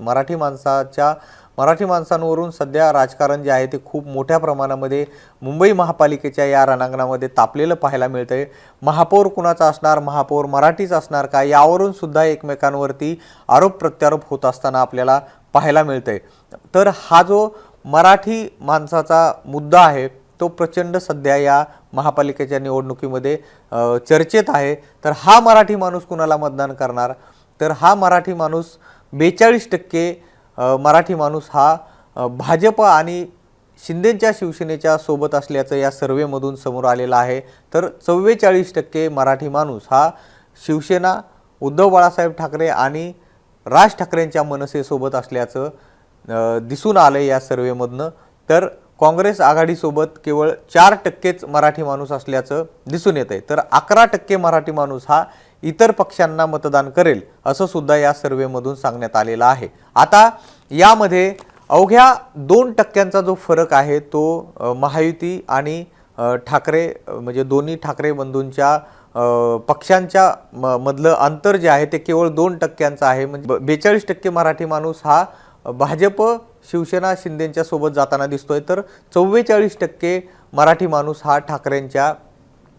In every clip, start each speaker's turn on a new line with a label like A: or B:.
A: मराठी माणसाच्या मराठी माणसांवरून सध्या राजकारण जे आहे ते खूप मोठ्या प्रमाणामध्ये मुंबई महापालिकेच्या या रणांगणामध्ये तापलेलं पाहायला मिळतं आहे महापौर कुणाचा असणार महापौर मराठीच असणार का यावरून सुद्धा एकमेकांवरती आरोप प्रत्यारोप होत असताना आपल्याला पाहायला मिळतं आहे तर हा जो मराठी माणसाचा मुद्दा आहे तो प्रचंड सध्या या महापालिकेच्या निवडणुकीमध्ये चर्चेत आहे. तर हा मराठी माणूस कुणाला मतदान करणार? तर हा मराठी माणूस बेचाळीस टक्के मराठी माणूस हा भाजप आणि शिंदेच्या शिवसेनेच्या सोबत असल्याचं या सर्वेमधून समोर आलेलं आहे. तर चव्वेचाळीस टक्के मराठी माणूस हा शिवसेना उद्धव बाळासाहेब ठाकरे आणि राज ठाकरेंच्या मनसेसोबत असल्याचं दिसून आलं या सर्वेमधनं. तर काँग्रेस आघाडीसोबत केवळ चार टक्केच मराठी माणूस असल्याचं दिसून येत आहे तर अकरा टक्के मराठी माणूस हा इतर पक्षांना मतदान करेल असं सुद्धा या सर्वेमधून सांगण्यात आलेलं आहे. आता यामध्ये अवघ्या दोन टक्क्यांचा जो फरक आहे तो महायुती आणि ठाकरे म्हणजे दोन्ही ठाकरे बंधूंच्या पक्षांच्या म- मधलं अंतर जे आहे ते केवळ दोन टक्क्यांचं आहे. म्हणजे बेचाळीस टक्के मराठी माणूस हा भाजप शिवसेना शिंदेंच्या सोबत जाताना दिसतोय. तर चव्वेचाळीस टक्के मराठी माणूस हा ठाकरेंच्या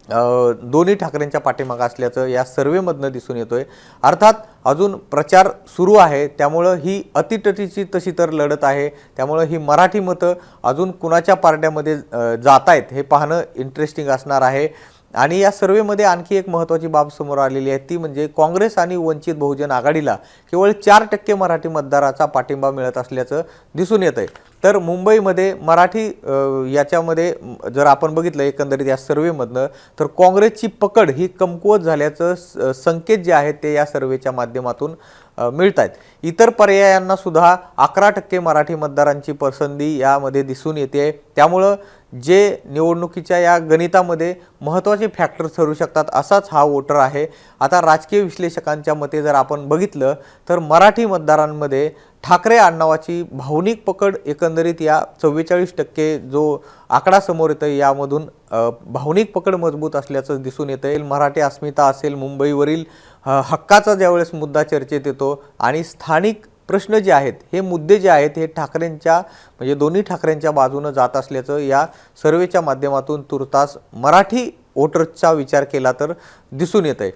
A: दोन्ही ठाकरेंच्या पाठीमागं असल्याचं या सर्वेमधनं दिसून येतो आहे अर्थात अजून प्रचार सुरू आहे त्यामुळं ही अतिटटीची तशी तर लढत आहे त्यामुळं ही मराठी मतं अजून कुणाच्या पारड्यामध्ये जात आहेत हे पाहणं इंटरेस्टिंग असणार आहे. आणि या सर्वेमध्ये आणखी एक महत्त्वाची बाब समोर आलेली आहे. ती म्हणजे काँग्रेस आणि वंचित बहुजन आघाडीला केवळ चार टक्के मराठी मतदाराचा पाठिंबा मिळत असल्याचं दिसून येत आहे तर मुंबईमध्ये मराठी याच्यामध्ये जर आपण बघितलं एकंदरीत या सर्वेमधनं तर काँग्रेसची पकड ही कमकुवत झाल्याचं स- संकेत जे आहेत ते या सर्वेच्या माध्यमातून मिळत आहेत इतर पर्यायांना सुद्धा अकरा टक्के मराठी मतदारांची पसंती यामध्ये दिसून येते. त्यामुळं जे निवडणुकीच्या या गणितामध्ये महत्त्वाचे फॅक्टर ठरू शकतात असाच हा वोटर आहे. आता राजकीय विश्लेषकांच्या मते जर आपण बघितलं तर मराठी मतदारांमध्ये ठाकरे आडनावाची भावनिक पकड एकंदरीत या चव्वेचाळीस टक्के जो आकडा समोर येतं यामधून भावनिक पकड मजबूत असल्याचं दिसून येतं मराठी अस्मिता असेल मुंबईवरील हक्काचा ज्यावेळेस मुद्दा चर्चेत येतो आणि स्थानिक प्रश्न जे आहेत हे मुद्दे जे आहेत हे ठाकरेंच्या म्हणजे दोन्ही ठाकरेंच्या बाजूनं जात असल्याचं या सर्वेच्या माध्यमातून तुर्तास मराठी वोटर्सचा विचार केला तर दिसून येत आहे